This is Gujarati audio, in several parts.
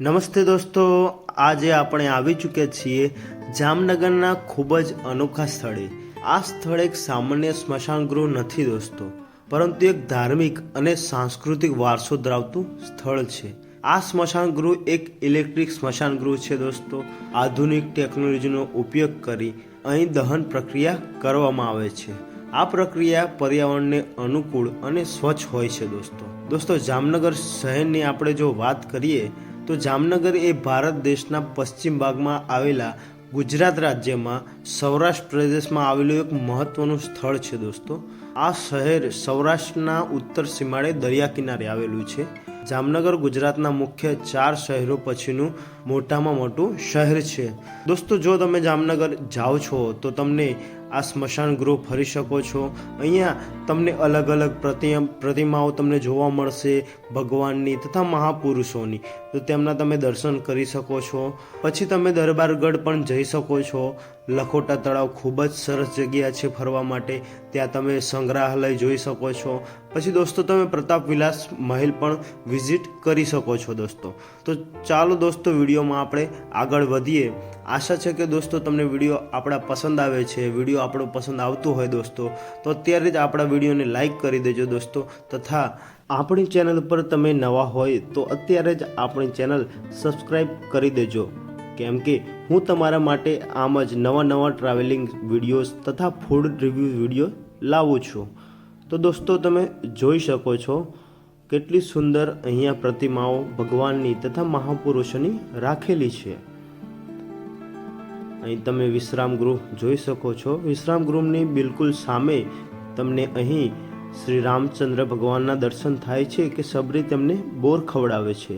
નમસ્તે દોસ્તો, આજે આપણે આવી ચૂક્યા છીએ જામનગરના ખૂબ જ અનોખા સ્થળે. આ સ્થળ એક સામાન્ય સ્મશાન ગૃહ નથી દોસ્તો, પરંતુ એક ધાર્મિક અને સાંસ્કૃતિક વારસો ધરાવતું સ્થળ છે. આ સ્મશાન ગૃહ એક ઇલેક્ટ્રિક સ્મશાન ગૃહ છે દોસ્તો. આધુનિક ટેકનોલોજીનો ઉપયોગ કરી અહીં દહન પ્રક્રિયા કરવામાં આવે છે. આ પ્રક્રિયા પર્યાવરણને અનુકૂળ અને સ્વચ્છ હોય છે દોસ્તો. દોસ્તો, જામનગર શહેરની આપણે જો વાત કરીએ તો જામનગર એ ભારત દેશના પશ્ચિમ ભાગમાં આવેલા ગુજરાત રાજ્યમાં સૌરાષ્ટ્ર પ્રદેશમાં આવેલું એક મહત્વનું સ્થળ છે દોસ્તો. આ શહેર સૌરાષ્ટ્રના ઉત્તર સીમાડે દરિયા કિનારે આવેલું છે. જામનગર ગુજરાતના મુખ્ય ચાર શહેરો પછીનું મોટામાં મોટું શહેર છે. દોસ્તો, જો તમે જામનગર જાઓ છો, તો તમને આ સ્મશાન ગૃહ ફરી શકો છો. અહીંયા તમને અલગ અલગ પ્રતિમાઓ તમને જોવા મળશે, ભગવાનની તથા મહાપુરુષોની. તો તેમના તમે દર્શન કરી શકો છો. પછી તમે દરબારગઢ પણ જઈ શકો છો. લખોટા તળાવ ખૂબ જ સરસ જગ્યા છે ફરવા માટે. ત્યાં તમે સંગ્રહાલય જોઈ શકો છો. પછી દોસ્તો, તમે પ્રતાપ વિલાસ મહેલ પણ વિઝિટ કરી શકો છો દોસ્તો. તો ચાલો દોસ્તો વિડીયોમાં આપણે આગળ વધીએ. આશા છે કે દોસ્તો તમને વીડિયો આપણા પસંદ આવે છે. વીડિયો આપણો પસંદ આવતું હોય દોસ્તો, તો અત્યારે જ આપણા વિડીયોને લાઈક કરી દેજો દોસ્તો. તથા આપણી ચેનલ પર તમે નવા હોય, તો અત્યારે જ આપણી ચેનલ સબસ્ક્રાઈબ કરી દેજો. કેમ કે હું તમારા માટે આમ જ નવા નવા ટ્રાવેલિંગ વિડીયોઝ તથા ફૂડ રિવ્યૂ વીડિયો લાવું છું. તો દોસ્તો તમે જોઈ શકો છો કેટલી સુંદર અહીંયા પ્રતિમાઓ ભગવાનની તથા મહાપુરુષોની રાખેલી છે. અહીં તમે વિશ્રામ ગૃહ જોઈ શકો છો. વિશ્રામ ગૃહની બિલકુલ સામે તમને અહીં શ્રી રામચંદ્ર ભગવાનના દર્શન થાય છે કે સબરી તેમને બોર ખવડાવે છે.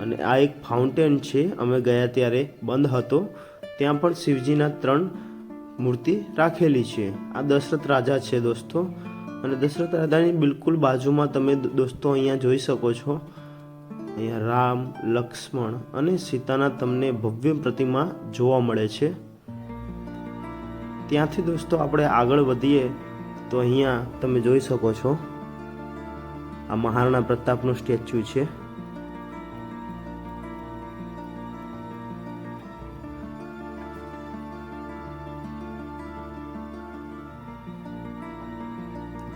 અને આ એક ફાઉન્ટેન છે. અમે ગયા ત્યારે બંધ હતો. ત્યાં પણ શિવજીના ત્રણ મૂર્તિ રાખેલી છે. આ દશરથ રાજા છે દોસ્તો. અને દશરથ રાજાની બિલકુલ બાજુમાં તમે દોસ્તો અહીંયા જોઈ શકો છો. અહીંયા રામ, લક્ષ્મણ અને સીતાના તમને ભવ્ય પ્રતિમા જોવા મળે છે. ત્યાંથી દોસ્તો આપણે આગળ વધીએ તો અહીંયા તમે જોઈ શકો છો. આ મહારાણા પ્રતાપનું સ્ટેચ્યુ છે.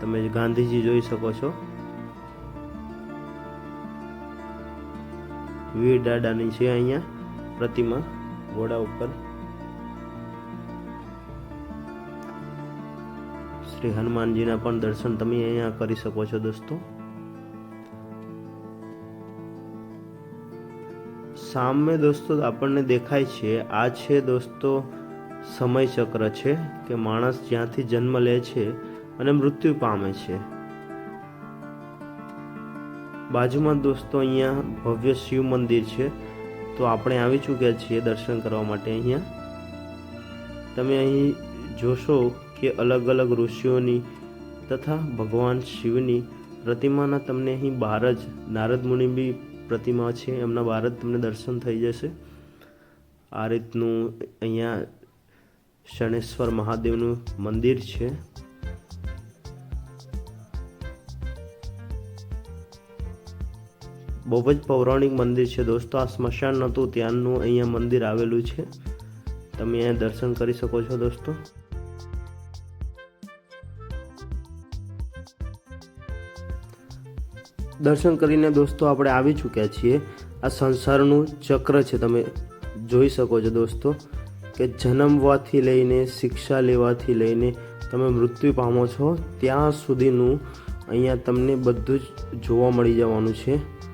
તમે ગાંધીજી જોઈ શકો છો. વીર દાદાની છે અહીંયા પ્રતિમા ઘોડા ઉપર. શ્રી હનુમાનજીના પણ દર્શન તમે અહીંયા કરી શકો છો દોસ્તો. સામે દોસ્તો આપણને દેખાય છે, આ છે દોસ્તો સમય ચક્ર છે કે માણસ જ્યાંથી જન્મ લે છે અને મૃત્યુ પામે છે. બાજુમાં દોસ્તો અહીંયા ભવ્ય શિવ મંદિર છે. તો આપણે આવી ચૂક્યા છીએ દર્શન કરવા માટે અહીંયા. તમે અહીં જોશો કે અલગ અલગ ઋષિઓની તથા ભગવાન શિવની પ્રતિમાના તમને અહીં બહાર જ નારદ મુનિ બી પ્રતિમા છે. એમના બહાર જ તમને દર્શન થઈ જશે. આ રીતનું અહીંયા શણેશ્વર મહાદેવનું મંદિર છે. બહુ જ પૌરાણિક મંદિર છે. દોસ્તો, આ સ્મશાન નહોતું ત્યાંનું અહીંયા મંદિર આવેલું છે. તમે અહીંયા દર્શન કરી શકો છો દોસ્તો. દર્શન કરીને દોસ્તો, આપણે આવી ચૂક્યા છીએ. આ સંસારનું ચક્ર છે. તમે જોઈ શકો છો દોસ્તો, કે જન્મવાથી લઈને, શિક્ષા લેવાથી લઈને તમે મૃત્યુ પામો છો, ત્યાં સુધીનું અહીંયા તમને બધું જ જોવા મળી જવાનું છે.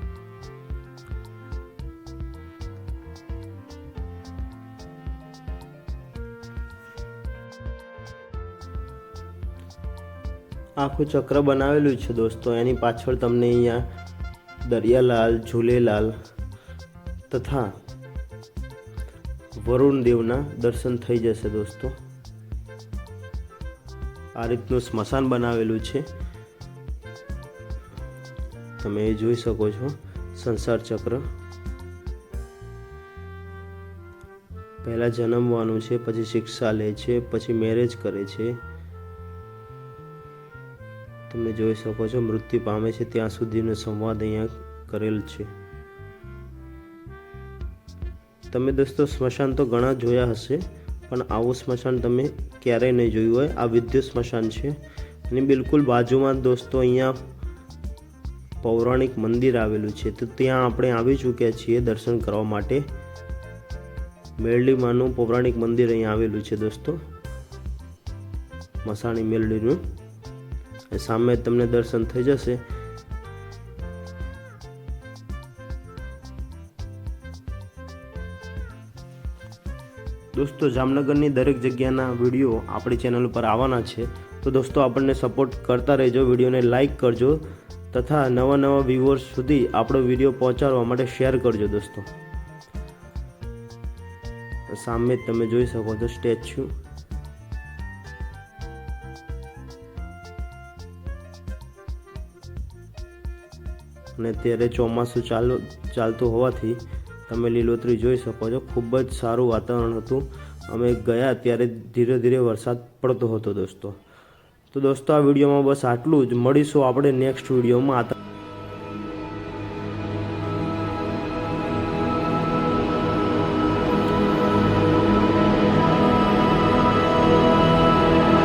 આખું ચક્ર બનાવેલું છે દોસ્તો. એની પાછળ તમને અહીંયા દરિયાલાલ, ઝૂલેલાલ તથા વરુણ દેવના દર્શન થઈ જશે દોસ્તો. આ રીતનું સ્મશાન બનાવેલું છે. તમે એ જોઈ શકો છો, સંસાર ચક્ર. પહેલાં જન્મવાનું છે, પછી શિક્ષા લે છે, પછી મેરેજ કરે છે. તમે જોઈ શકો છો, મૃત્યુ પામે છે ત્યાં સુધીનો સંવાદ અહીંયા કરેલ છે. તમે દોસ્તો, સ્મશાન તો ઘણા જોયા હશે, પણ આવું સ્મશાન તમે ક્યારેય નહીં જોયું હોય. આ વિદ્યુત સ્મશાન છે અને બિલકુલ બાજુમાં દોસ્તો અહીંયા પૌરાણિક મંદિર આવેલું છે. તો ત્યાં આપણે આવી ચૂક્યા છીએ દર્શન કરવા માટે. મેરડીમાંનું પૌરાણિક મંદિર અહીંયા આવેલું છે દોસ્તો. મસાણી મેરડીનું. સામે તમને દર્શન થઈ જશે. દોસ્તો, જામનગરની દરેક જગ્યાના વીડિયો આપણી ચેનલ ઉપર આવવાના છે. તો દોસ્તો, આપણને સપોર્ટ કરતા રહેજો, વિડીયોને લાઇક કરજો તથા નવા નવા વ્યૂવર્સ સુધી આપણો વીડિયો પહોંચાડવા માટે શેર કરજો દોસ્તો. સામે તમે જોઈ શકો છો સ્ટેચ્યુ અને અત્યારે ચોમાસું ચાલુ ચાલતું હોવાથી તમે લીલોતરી જોઈ શકો છો. ખૂબ જ સારું વાતાવરણ હતું. અમે ગયા ત્યારે ધીરે ધીરે વરસાદ પડતો હતો દોસ્તો. તો દોસ્તો, આ વિડીયોમાં બસ આટલું જ. મળીશું આપણે નેક્સ્ટ વિડીયોમાં. આ